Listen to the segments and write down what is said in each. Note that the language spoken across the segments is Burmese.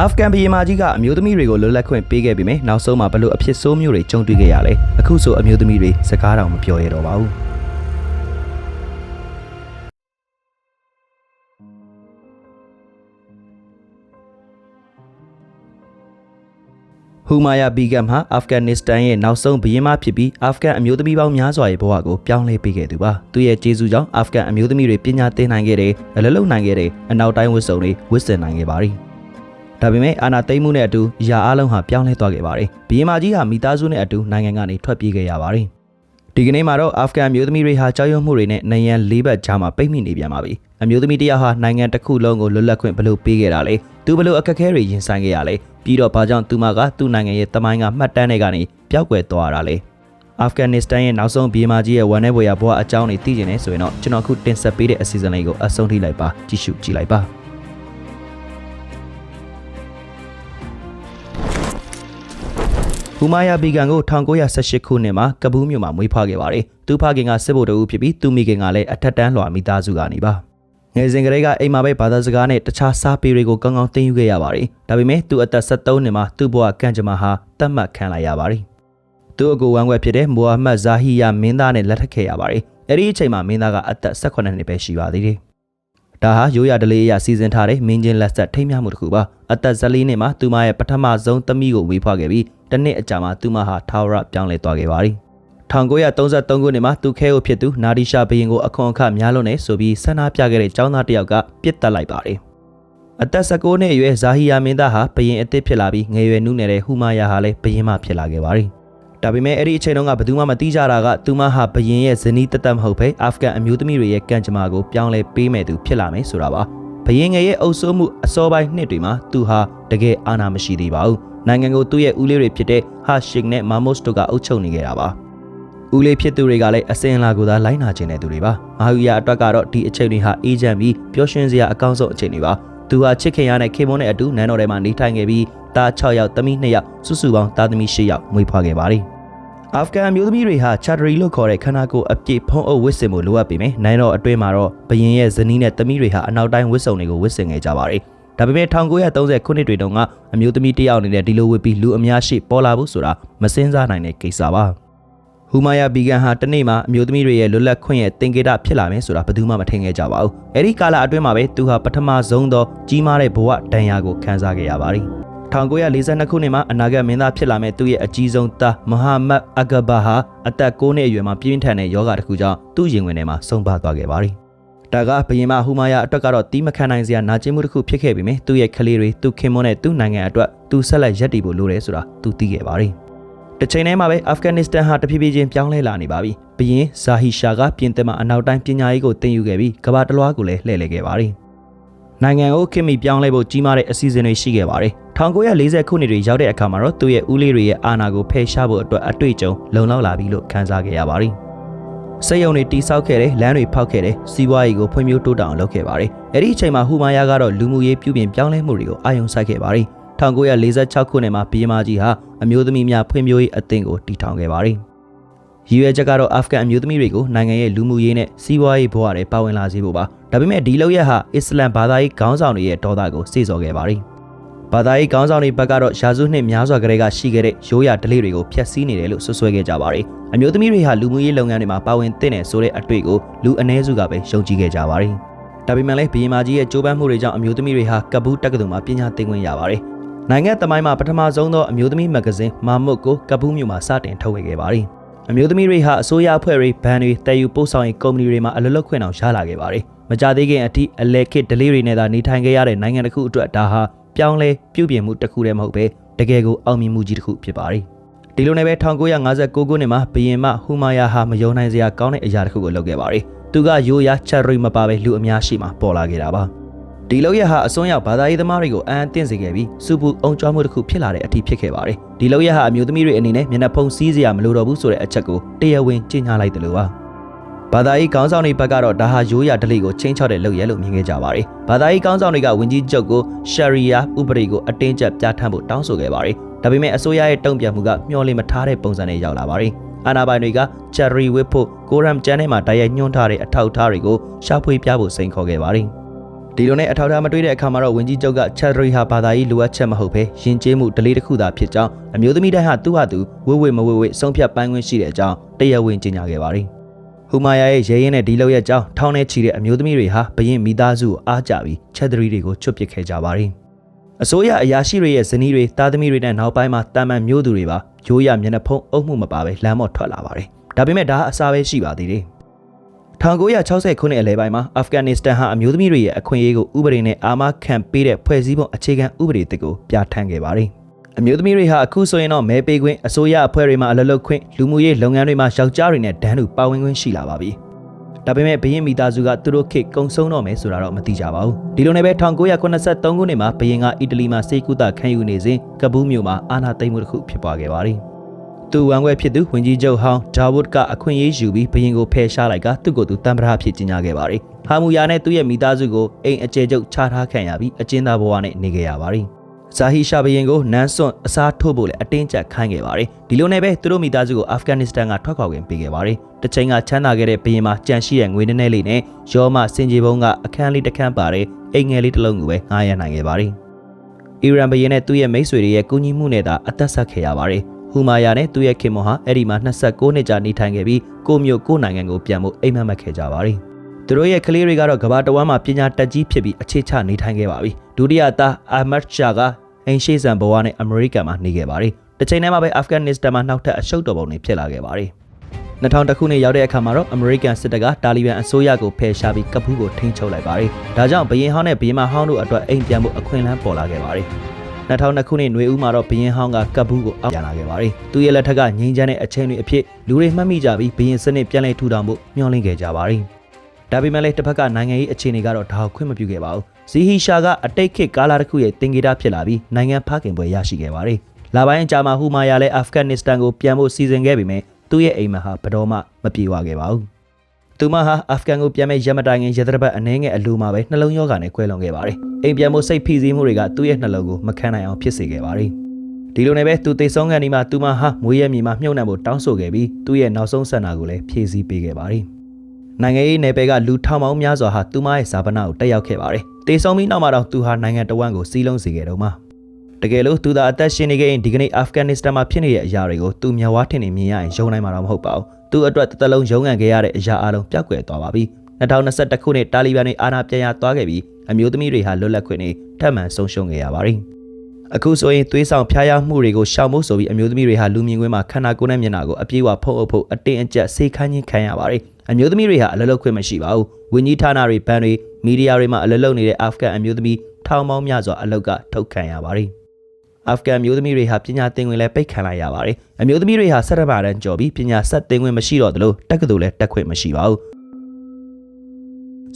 အာဖဂန်ပြည်မာကြီးကအမျိုးသမီးတွေကိုလွတ်လပ်ခွင့်ပေးခဲ့ပြီးမြဲနောက်ဆုံးမှာဘလို့အဖြစ်ဆိုးမျိုးတွေကြုံတွေ့ခဲ့ရလဲအခုဆိုအမျိုးသမီးတွေစကားတောင်မပြောရတော့ပါဘူးဟူမာယာဘီဂမ်ဟာအာဖဂန်နစ္စတန်ရဲ့နောက်ဆုံးဘုရင်မဖြစ်ပြီးအာဖဂန်အမျိုးသမီးပေါင်းများစွာရဲ့ဘဝကိုပြောင်းလဲပေးခဲ့သူပါသူရဲ့ကျေးဇူးကြောင့်အာဖဂန်အမျိုးသမီးတွေပညာသင်နိုင်ခဲ့တယ်အလုပ်လုပ်နိုင်ခဲ့တယ်အနောက်တိုင်းဝတ်စုံတွေဝတ်ဆင်နိုင်ခဲ့ပါတယ် ဒါပေမဲ့အာနာသိမ့်မှုနဲ့အတူအရာအလုံးဟာပြောင်းလဲသွားခဲ့ပါတယ်ဘုရင်မကြီးဟာမိသားစုနဲ့အတူနိုင်ငံကနေထွက်ပြေးခဲ့ရပါတယ်ဒီကနေ့မှာတော့အာဖဂန်အမျိုးသမီးတွေဟာကြောက်ရွံ့မှုတွေနဲ့နိုင်ငံလေးဘက်ကြားမှာပိတ်မိနေပြန်ပါပြီအမျိုးသမီးတစ်ယောက်ဟာနိုင်ငံတစ်ခုလုံးကိုလွတ်လပ်ခွင့်ဘလို့ပေးခဲ့တာလဲသူဘလို့အခက်အခဲတွေရင်ဆိုင်ခဲ့ရလဲပြီးတော့ဘာကြောင့်သူမကသူ့နိုင်ငံရဲ့တမိုင်းကမှတ်တမ်းတွေကနေပျောက်ကွယ်သွားတာလဲအာဖဂန်နစ္စတန်ရဲ့နောက်ဆုံးဘီမာကြီးရဲ့ဝန်내ဘွေရဘွားအကြောင်းတွေသိကျင်နေဆိုရင်တော့ကျွန်တော်အခုတင်ဆက်ပေးတဲ့အစီအစဉ်လေးကိုအဆုံးထိလိုက်ပါကြည့်ရှုကြည့်လိုက်ပါ ဟူမာယာဘီဂန်ကို1918ခုနှစ်မှာကပူးမြို့မှာမွေးဖွားခဲ့ပါတယ်။သူဖခင်ကစစ်ဗိုလ်တအုပ်ဖြစ်ပြီးသူမိခင်ကလည်းအထက်တန်းလွှာမိသားစုကနေပါ။ငယ်စဉ်ကလေးကအိမ်မှာပဲဘာသာစကားနဲ့တခြားစားပေတွေကိုကောင်းကောင်းသင်ယူခဲ့ရပါတယ်။ဒါပေမဲ့သူအသက်73နှစ်မှာသူ့ဘဝကံကြမ္မာဟာတတ်မှတ်ခံလိုက်ရပါတယ်။သူ့အကူဝမ်းခွဲဖြစ်တဲ့မိုဟာမက်ဇာဟီယာမင်းသားနဲ့လက်ထပ်ခဲ့ရပါတယ်။အဲ့ဒီအချိန်မှာမင်းသားကအသက်18နှစ်ပဲရှိပါသေးတယ်။ဒါဟာရိုးရဒလေးအရစီစဉ်ထားတဲ့မင်းချင်းလက်ဆက်ထိမ်းမြှောက်မှုတစ်ခုပါအသက်14နှစ်မှာသူမရဲ့ပထမဆုံးသမီးကိုဝေးဖွားခဲ့ပြီး တစ်နှစ်အကြာမှာသူမဟာထာဝရပြောင်းလဲသွားခဲ့ပါတယ်1933ခုနှစ်မှာသူခဲကိုဖြစ်သူနာဒီရှာဘရင်ကိုအခွန်အခများလို့နေဆိုပြီးဆန္ဒပြခဲ့တဲ့ចောင်းသားတစ်ယောက်ကပြစ်တက်လိုက်ပါတယ်အသက်19နှစ်အရွယ်ဇာဟီယာမင်းသားဟာဘရင်အစ်စ်ဖြစ်လာပြီးငယ်ရွယ်နုနယ်တဲ့ဟူမာယာဟာလည်းဘရင်မဖြစ်လာခဲ့ပါတယ်ဒါပေမဲ့အဲ့ဒီအချိန်တုန်းကဘယ်သူမှမသိကြတာကသူမဟာဘရင်ရဲ့ဇနီးတသက်မဟုတ်ဘဲအာဖဂန်အမျိုးသမီးတွေရဲ့ကံကြမ္မာကိုပြောင်းလဲပေးမဲ့သူဖြစ်လာမယ်ဆိုတာပါဘရင်ငယ်ရဲ့အုပ်စိုးမှုအစောပိုင်းနှစ်တွေမှာသူဟာတကယ်အာဏာမရှိသေးပါဘူး နိုင်ငံကိုသူ့ရဲ့ဦးလေးတွေဖြစ်တဲ့ဟာရှစ်နဲ့မာမို့စ်တို့ကအုပ်ချုပ်နေခဲ့တာပါဦးလေးဖြစ်သူတွေကလည်းအစင်အလာကိုသာလိုက်နာကျင်တဲ့သူတွေပါမဟာဝီယာအတွက်ကတော့ဒီအချိန်တွေဟာအေဂျင့်ပြီးပျော်ရွှင်စရာအကောင်းဆုံးအချိန်တွေပါသူဟာချစ်ခင်ရတဲ့ခေမွန်နဲ့အတူနန်းတော်ထဲမှာနေထိုင်ခဲ့ပြီးသား6ယောက်သမီး2ယောက်စုစုပေါင်းသားသမီး10ယောက်မွေးဖွားခဲ့ပါတယ်အာဖဂန်အမျိုးသမီးတွေဟာချာဒရီလို့ခေါ်တဲ့ခန္ဓာကိုယ်အပြည့်ဖုံးအုပ်ဝတ်ဆင်မှုလိုအပ်ပေမယ့်နိုင်တော့အတွင်းမှာတော့ဘရင်ရဲ့ဇနီးနဲ့သမီးတွေဟာအနောက်တိုင်းဝတ်စုံတွေကိုဝတ်ဆင်ခဲ့ကြပါတယ် ဒါပေမဲ့1930ခုနှစ်တွေတုန်းကအမျိုးသမီးတစ်ယောက်အနေနဲ့ဒီလိုဝတ်ပြီးလူအများရှိပေါ်လာဖို့ဆိုတာမစင်စားနိုင်တဲ့ကိစ္စပါဟူမာယာဘီဂန်ဟာတနေ့မှာအမျိုးသမီးတွေရဲ့လွတ်လပ်ခွင့်ရဲ့သင်္ကေတဖြစ်လာမယ်ဆိုတာဘယ်သူမှမထင်ခဲ့ကြပါဘူး။အဲဒီကာလအတွင်းမှာပဲသူဟာပထမဆုံးသောကြီးမားတဲ့ဘဝဒဏ်ရာကိုခံစားခဲ့ရပါတယ်။1942ခုနှစ်မှာအနာဂတ်မင်းသားဖြစ်လာမဲ့သူ့ရဲ့အကြီးဆုံးသားမဟာမတ်အဂဘာဟာအသက်9နှစ်အရွယ်မှာပြင်းထန်တဲ့ယောဂတစ်ခုကြောင့်သူ့ရင်ဝင်ထဲမှာဆုံးပါသွားခဲ့ပါတယ်။ ဒါကဘယင်မဟူမာယာအတွက်ကတော့တီးမခံနိုင်စရာနာကျင်မှုတစ်ခုဖြစ်ခဲ့ပြီမယ်သူ့ရဲ့ကလေးတွေသူ့ခင်မွန်းနဲ့သူ့နိုင်ငံအတွက်သူဆက်လက်ရပ်တည်ဖို့လိုတယ်ဆိုတာသူသိခဲ့ပါတယ်။တစ်ချိန်တည်းမှာပဲအာဖဂန်နစ္စတန်ဟာတဖြည်းဖြည်းချင်းပြောင်းလဲလာနေပါပြီ။ဘရင်ဇာဟီရှာကပြင်သစ်မှာအနောက်တိုင်းပညာရေးကိုသင်ယူခဲ့ပြီးကမ္ဘာတလွှားကိုလည်းလှည့်လည်ခဲ့ပါတယ်။နိုင်ငံကိုခင်မီပြောင်းလဲဖို့ကြီးမားတဲ့အစီအစဉ်တွေရှိခဲ့ပါတယ်။1940ခုနှစ်တွေရောက်တဲ့အခါမှာတော့သူ့ရဲ့ဦးလေးတွေရဲ့အာဏာကိုဖယ်ရှားဖို့အတွက်အတွေ့အကြုံလုံလောက်လာပြီလို့ခန်းစားခဲ့ရပါတယ်။ စိတ်ယုံတွေတိဆောက်ခဲ့တယ်လမ်းတွေဖောက်ခဲ့တယ်စီးပွားရေးကိုဖွံ့ဖြိုးတိုးတက်အောင်လုပ်ခဲ့ပါတယ်။အဲ့ဒီအချိန်မှာဟူမာယာကတော့လူမှုရေးပြုပြင်ပြောင်းလဲမှုတွေကိုအာရုံစိုက်ခဲ့ပါတယ်1946ခုနှစ်မှာဘီယမာကြီးဟာအမျိုးသမီးများဖွံ့ဖြိုးရေးအသင်းကိုတည်ထောင်ခဲ့ပါတယ်။ရည်ရွယ်ချက်ကတော့အာဖဂန်အမျိုးသမီးတွေကိုနိုင်ငံရဲ့လူမှုရေးနဲ့စီးပွားရေးဘဝတွေပါဝင်လာစေဖို့ပါ။ဒါပေမဲ့ဒီလောက်ရဟာအစ္စလမ်ဘာသာရေးခေါင်းဆောင်တွေရဲ့ဒေါသကိုစေ့စော်ခဲ့ပါတယ်။ ဘာသာရေးခေါင်းဆောင်တွေဘက်ကတော့ရာစုနှစ်များစွာကတည်းကရှိခဲ့တဲ့ရိုးရာဓလေ့တွေကိုဖျက်ဆီးနေတယ်လို့ဆွဆွဲခဲ့ကြပါတယ်။အမျိုးသမီးတွေဟာလူမှုရေးလုပ်ငန်းတွေမှာပါဝင်သင့်တယ်ဆိုတဲ့အတွေ့ကိုလူအ ਨੇ စုကပဲယုံကြည်ခဲ့ကြပါတယ်။ဒါပေမဲ့လည်းဘီယမာကြီးရဲ့ကြိုးပမ်းမှုတွေကြောင့်အမျိုးသမီးတွေဟာကပူးတက္ကသိုလ်မှာပညာသင်ခွင့်ရပါတယ်။နိုင်ငံသမိုင်းမှာပထမဆုံးသောအမျိုးသမီးမဂ္ဂဇင်းမာမွတ်ကိုကပူးမြို့မှာစတင်ထုတ်ဝေခဲ့ပါတယ်။အမျိုးသမီးတွေဟာအစိုးရအဖွဲ့တွေဘဏ်တွေတည်ယူပို့ဆောင်ရေးကုမ္ပဏီတွေမှာအလုပ်လုပ်ခွင့်အောင်ရလာခဲ့ပါတယ်။မကြသေးခင်အထိအလဲခစ်ဒလေးတွေနဲ့သာနေထိုင်ခဲ့ရတဲ့နိုင်ငံတစ်ခုအတွက်ဒါဟာ ပြောင်းလဲပြုပြင်မှုတစ်ခုတည်းမဟုတ်ပဲတကယ်ကိုအောင်မြင်မှုကြီးတစ်ခုဖြစ်ပါတယ်။ဒီလိုနဲ့ပဲ1959ခုနှစ်မှာဘရင်မဟူမာယာဟာမယုံနိုင်စရာကောင်းတဲ့အရာတစ်ခုကိုလုပ်ခဲ့ပါတယ်။သူကရိုးရာချက်ရိမပါပဲလူအများရှိမှပေါ်လာခဲ့တာပါ။ဒီလောက်ရဟာအစွန်းရောက်ဘာသာရေးသမားတွေကိုအံအသင့်စေခဲ့ပြီးစူပူအုံကြွားမှုတစ်ခုဖြစ်လာတဲ့အထိဖြစ်ခဲ့ပါတယ်။ဒီလောက်ရဟာအမျိုးသမီးတွေအနေနဲ့မျက်နှာဖုံးစည်းစရာမလိုတော့ဘူးဆိုတဲ့အချက်ကိုတရားဝင်ကြေညာလိုက်တယ်လို့ပါ။ ဘာသာရေးကောင်းဆောင်တွေဘက်ကတော့ဒါဟာရိုးရာဓလေ့ကိုချင်းချော့တဲ့လုပ်ရလို့မြင်ခဲ့ကြပါတယ်။ဘာသာရေးကောင်းဆောင်တွေကဝင်ကြီးချုပ်ကိုရှာရီယာဥပဒေကိုအတင်းကျပ်ပြဋ္ဌာန်းဖို့တောင်းဆိုခဲ့ပါတယ်။ဒါပေမဲ့အစိုးရရဲ့တုံ့ပြန်မှုကမျှော်လင့်မထားတဲ့ပုံစံနဲ့ရောက်လာပါတယ်။အာနာပိုင်တွေကချယ်ရီဝစ်ဖို့ကိုရမ်ကျန်းထဲမှာတိုက်ရိုက်ညွှန်းထားတဲ့အထောက်အထားတွေကိုရှာဖွေပြဖို့စိန်ခေါ်ခဲ့ပါတယ်။ဒီလိုနဲ့အထောက်အထားမတွေ့တဲ့အခါမှာတော့ဝင်ကြီးချုပ်ကချက်ဒရီဟာဘာသာရေးလိုအပ်ချက်မဟုတ်ဘဲယဉ်ကျေးမှုဒလေးတစ်ခုသာဖြစ်ကြောင်းအမျိုးသမီးတိုင်းဟာသူ့ဟာသူဝိဝိမဝိဝိဆုံးဖြတ်ပိုင်းခွင့်ရှိတဲ့အကြောင်းတရားဝင်ကြေညာခဲ့ပါတယ်။ ဟူမာယာရဲ့ရဲရင်နဲ့ဒီလောက်ရဲ့ကြောင်းထောင်းထဲချီတဲ့အမျိုးသမီးတွေဟာဘရင်မိသားစုကိုအားကြပြီးချက်ဒရီတွေကိုချွတ်ပစ်ခဲ့ကြပါတယ်။အစိုးရအရာရှိတွေရဲ့ဇနီးတွေတာသမီတွေနဲ့နောက်ပိုင်းမှာတာမန်မျိုးသူတွေပါရိုးရမျက်နှာဖုံးအုပ်မှုမပါဘဲလမ်းမော်ထွက်လာပါတယ်။ဒါပေမဲ့ဒါအစားပဲရှိပါသေးတယ်။1960ခုနှစ်အလယ်ပိုင်းမှာအာဖဂန်နစ္စတန်ဟာအမျိုးသမီးတွေရဲ့အခွင့်အရေးကိုဥပဒေနဲ့အာမခံပေးတဲ့ဖွဲ့စည်းပုံအခြေခံဥပဒေတစ်ကိုပြဋ္ဌာန်းခဲ့ပါတယ်။ အမျိုးသမီးတွေဟာအခုဆိုရင်တော့မဲပေးခွင့်အစိုးရအဖွဲ့တွေမှာအလုပ်လုပ်ခွင့်လူမှုရေးလုပ်ငန်းတွေမှာယောက်ျားတွေနဲ့ဒန်းတူပါဝင်ခွင့်ရှိလာပါပြီ။ဒါပေမဲ့ဘရင်မိသားစုကသူတို့ခေတ်ကုံဆုံးတော့မယ်ဆိုတာတော့မသိကြပါဘူး။ဒီလိုနဲ့ပဲ1983ခုနှစ်မှာဘရင်ကအီတလီမှာစေကူတာခံယူနေစဉ်ကပူးမြို့မှာအာဏာသိမ်းမှုတစ်ခုဖြစ်ပွားခဲ့ပါတယ်။သူဝန်ခွဲဖြစ်သူဝင်ကြီးချုပ်ဟောင်းဒါဝုဒ်ကအခွင့်အရေးယူပြီးဘရင်ကိုဖယ်ရှားလိုက်ကသူ့ကိုယ်သူတံပရာဖြစ်ကြီးညာခဲ့ပါတယ်။ဟာမူယာနဲ့သူ့ရဲ့မိသားစုကိုအိမ်အကျယ်ချုပ်ချထားခံရပြီးအကျဉ်းသားဘဝနဲ့နေခဲ့ရပါတယ်။ ဇာဟီရှာဘရင်ကိုနန်းစွန့်အစားထိုးဖို့လည်းအတင်းကျပ်ခိုင်းခဲ့ပါတယ်။ဒီလိုနဲ့ပဲသူတို့မိသားစုကိုအာဖဂန်နစ္စတန်ကထွက်ခွာခွင့်ပေးခဲ့ပါတယ်။တစ်ချိန်ကချမ်းသာခဲ့တဲ့ဘရင်မှာကြန့်ရှိတဲ့ငွေနည်းနည်းလေးနဲ့ရောမစင်ကြီးဘုံကအခန်းလေးတစ်ခန်းပါတဲ့အိမ်ငယ်လေးတစ်လုံးကိုပဲငှားရနိုင်ခဲ့ပါတယ်။အီရန်ဘရင်နဲ့သူ့ရဲ့မိတ်ဆွေတွေရဲ့ကူညီမှုနဲ့သာအသက်ဆက်ခဲ့ရပါတယ်။ဟူမာယာနဲ့သူ့ရဲ့ခင်မွန်ဟာအဲ့ဒီမှာ29နှစ်ကြာနေထိုင်ခဲ့ပြီးကိုမျိုးကိုနိုင်ငံကိုပြန်ဖို့အိမ်မက်မက်ခဲ့ကြပါတယ်။သူတို့ရဲ့ကလေးတွေကတော့ကမ္ဘာတဝမ်းမှာပညာတက်ကြီးဖြစ်ပြီးအခြေချနေထိုင်ခဲ့ပါပြီ။ဒုတိယသားအာမတ်ရှာက အိမ်ရှိဆန်ဘဝနဲ့အမေရိကန်မှာနေခဲ့ပါတယ်။တစ်ချိန်တည်းမှာပဲအာဖဂန်နစ္စတန်မှာနောက်ထပ်အရှုပ်တော်ပုံတွေဖြစ်လာခဲ့ပါတယ်။2000ခုနှစ်ရောက်တဲ့အခါမှာတော့အမေရိကန်စစ်တပ်ကတာလီဘန်အစိုးရကိုဖယ်ရှားပြီးကပူးကိုထိန်းချုပ်လိုက်ပါတယ်။ဒါကြောင့်ဘရင်ဟောင်းနဲ့ဘရင်မဟောင်းတို့အတွက်အိမ်ပြန်ဖို့အခွင့်အလမ်းပေါ်လာခဲ့ပါတယ်။2002ခုနှစ်ຫນွေဦးမှာတော့ဘရင်ဟောင်းကကပ်ဘူးကိုအောက်ပြန်လာခဲ့ပါတယ်။သူရဲ့လက်ထက်ကငိမ့်ချမ်းတဲ့အချိန်တွေအဖြစ်လူတွေမှတ်မိကြပြီးဘရင်စနစ်ပြန်လည်ထူထောင်ဖို့မျှော်လင့်ခဲ့ကြပါတယ်။ဒါပေမဲ့လည်းတစ်ဖက်ကနိုင်ငံရေးအခြေအနေကတော့ဒါကိုခွင့်မပြုခဲ့ပါဘူး။ ဇီဟီရှာကအတိတ်ခေတ်ကာလာတစ်ခုရဲ့တင်ဂေတာဖြစ်လာပြီးနိုင်ငံဖခင်ပွဲရရှိခဲ့ပါတယ်။လပိုင်းအကြာမှာဟူမာယာလည်းအာဖဂန်နစ္စတန်ကိုပြန်ဖို့စီစဉ်ခဲ့ပေမဲ့သူ့ရဲ့အိမ်မက်ဟာဘတော်မှမပြေဝခဲ့ပါဘူး။သူမဟာအာဖဂန်ကိုပြန်မဲ့ရမတိုင်ခင်ရသဘတ်အနေငယ်အလူမှာပဲနှလုံးရောဂါနဲ့ကွဲလွန်ခဲ့ပါတယ်။အိမ်ပြန်မှုစိတ်ဖိစီးမှုတွေကသူ့ရဲ့နှလုံးကိုမခံနိုင်အောင်ဖြစ်စေခဲ့ပါတယ်။ဒီလိုနဲ့ပဲသူသိဆုံးခံဒီမှာသူမဟာမွေးရမြေမှာမြုပ်နှံဖို့တောင်းဆိုခဲ့ပြီးသူ့ရဲ့နောက်ဆုံးဆန္ဒကိုလည်းဖြည့်ဆည်းပေးခဲ့ပါတယ်။ နိုင်ငံရေးနယ်ပယ်ကလူထောင်ပေါင်းများစွာဟာသူမရဲ့ဇာပနာကိုတက်ရောက်ခဲ့ပါတယ်။တေဆုံးပြီးနောက်မှာတော့သူဟာနိုင်ငံတော်ဝန်ကိုစီးလုံးစေခဲ့တော့မှတကယ်လို့သူသာအသက်ရှင်နေခဲ့ရင်ဒီကနေ့အာဖဂန်နစ္စတန်မှာဖြစ်နေတဲ့အရာတွေကိုသူမျက်ဝါးထင်နေမြင်ရရင်ယုံနိုင်မှာတော့မဟုတ်ပါဘူးသူ့အတွက်တစ်သက်လုံးရုန်းကန်ခဲ့ရတဲ့အရာအလုံးပျောက်ကွယ်သွားပါပြီ2021ခုနှစ်တာလီဘန်တွေအာဏာပြန်ရသွားခဲ့ပြီးအမျိုးသမီးတွေဟာလွတ်လပ်ခွင့်တွေထပ်မံဆုံးရှုံးခဲ့ရပါတယ် အခုဆိုရင်သွေးဆောင်ဖျားယောင်းမှုတွေကိုရှောင်ဖို့ဆိုပြီးအမျိုးသမီးတွေဟာလူမြင်ကွင်းမှာခန္ဓာကိုယ်နဲ့မျက်နှာကိုအပြေးအဝဖုံးအုပ်ဖို့အတင်းအကျပ်ဆေးခန်းချင်းခံရပါတယ်အမျိုးသမီးတွေဟာအလလုပ်ခွင့်မရှိပါဘူးဝင်းကြီးဌာနတွေဘဏ်တွေမီဒီယာတွေမှာအလလုပ်နေတဲ့အာဖဂန်အမျိုးသမီးထောင်ပေါင်းများစွာအလောက်ကထုတ်ခံရပါတယ်အာဖဂန်မျိုးသမီးတွေဟာပညာသင်ခွင့်လည်းပိတ်ခံလိုက်ရပါတယ်။အမျိုးသမီးတွေဟာဆက်ရပါတန်းကြော်ပြီးပညာဆက်သင်ခွင့်မရှိတော့သလိုတက္ကသိုလ်လည်းတက်ခွင့်မရှိပါဘူး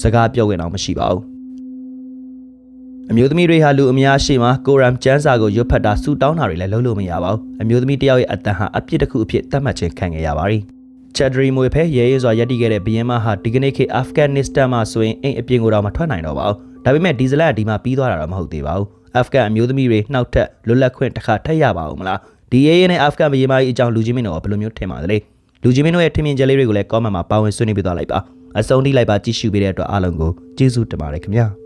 ။စကားပြောခွင့်တော့မရှိပါဘူး။ အမျိုးသမီးတွေဟာလူအများရှိမှကိုရမ်ကျမ်းစာကိုရွတ်ဖတ်တာစူတောင်းတာတွေလည်းလုပ်လို့မရပါဘူး။အမျိုးသမီးတယောက်ရဲ့အတန်ဟာအပြစ်တစ်ခုအဖြစ်သတ်မှတ်ခြင်းခံခဲ့ရပါတယ်။ချက်ဒရီမွေဖဲရဲရဲစွာရပ်တည်ခဲ့တဲ့ဘီယန်မဟာဒီကနေ့ခေတ်အာဖဂန်နစ္စတန်မှာဆိုရင်အိမ်အပြင်ကိုတော့မထွက်နိုင်တော့ပါဘူး။ဒါပေမဲ့ဒီဇလတ်ကဒီမှာပြီးသွားတာတော့မဟုတ်သေးပါဘူး။အာဖဂန်အမျိုးသမီးတွေနှောက်ထက်လွတ်လပ်ခွင့်တစ်ခါထပ်ရပါဦးမလားဒီရေးရေးနဲ့အာဖဂန်ပြည်မကြီးအကြောင်းလူကြီးမင်းတို့ကဘယ်လိုမျိုးထင်ပါသလဲလူကြီးမင်းတို့ရဲ့ထင်မြင်ချက်လေးတွေကိုလည်း comment မှာပါဝင်ဆွေးနွေးပြသွားလိုက်ပါအဆုံးထိလိုက်ပါကြည့်ရှုပေးတဲ့အတွက်အားလုံးကိုကျေးဇူးတင်ပါတယ်ခင်ဗျာ